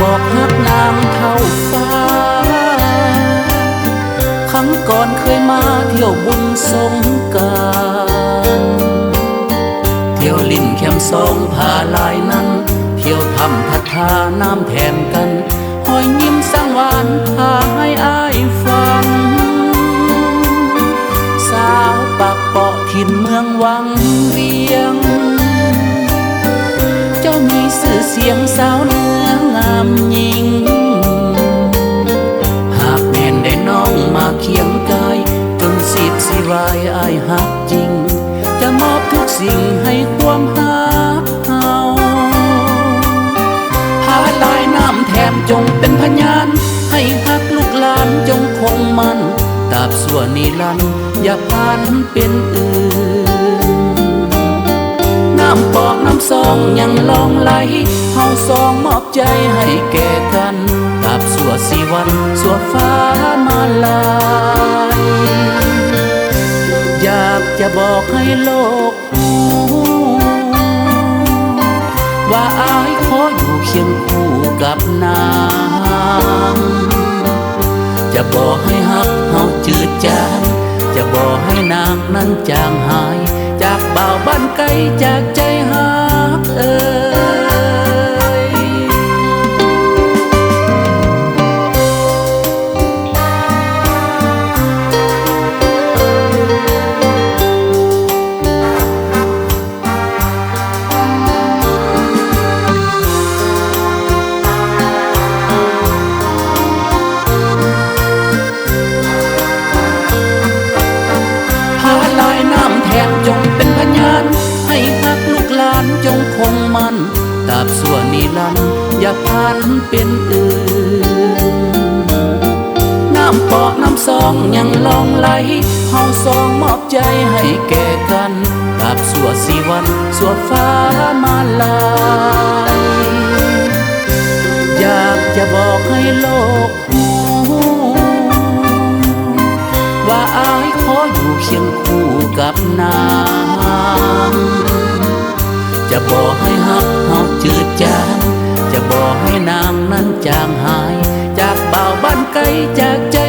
บอกหักนางเท่าฟ้า ครั้งก่อนเคยมาเที่ยวบุญสงการเที่ยวลิ้นแคมสองผาลายนั้น เที่ยวทำพัฒาน้ำแทนกันหอยยิ้มสร้างวานพาให้อายฟัง สาวปากเปาะถิ่นเมืองวังเวียง เจ้ามีสื่อเสียงสาวายอายหักจริง จะมอบทุกสิ่งให้ความหักเฮาพาลายน้ำแถมจงเป็นพยาน ให้หักลูกหลานจงคงมันตราบส่วนนิรันย์อย่าพันเป็นอื่น น้ำปอกน้ำซองยังลองไหลเฮาสองมอบใจให้แก่กันตราบสัวสีวันสัวฟ้ามาลา อยากจะบอกให้โลกรู้ว่าอายขออยู่เคียงคู่กับนางจะบอกให้ฮักเฮาจืดจางจะบอกให้นางนั้นจางหาย จากเบาบ้านไกลจากใจหาย มันตราบส่วนนิรันอย่าพันเป็นอื่น น้ำปอกน้ำซองยังลองไหลเฮาสองมอบใจให้แก่กันตราบสัวสีวันสัวฟ้ามาลายอยากจะบอกให้โลกรู้ว่าอายขออยู่เคียงคู่กับนาง จืดจาง จะบอกให้นางนั้นจางหาย จากเบ่าบ้านไกลจากใจ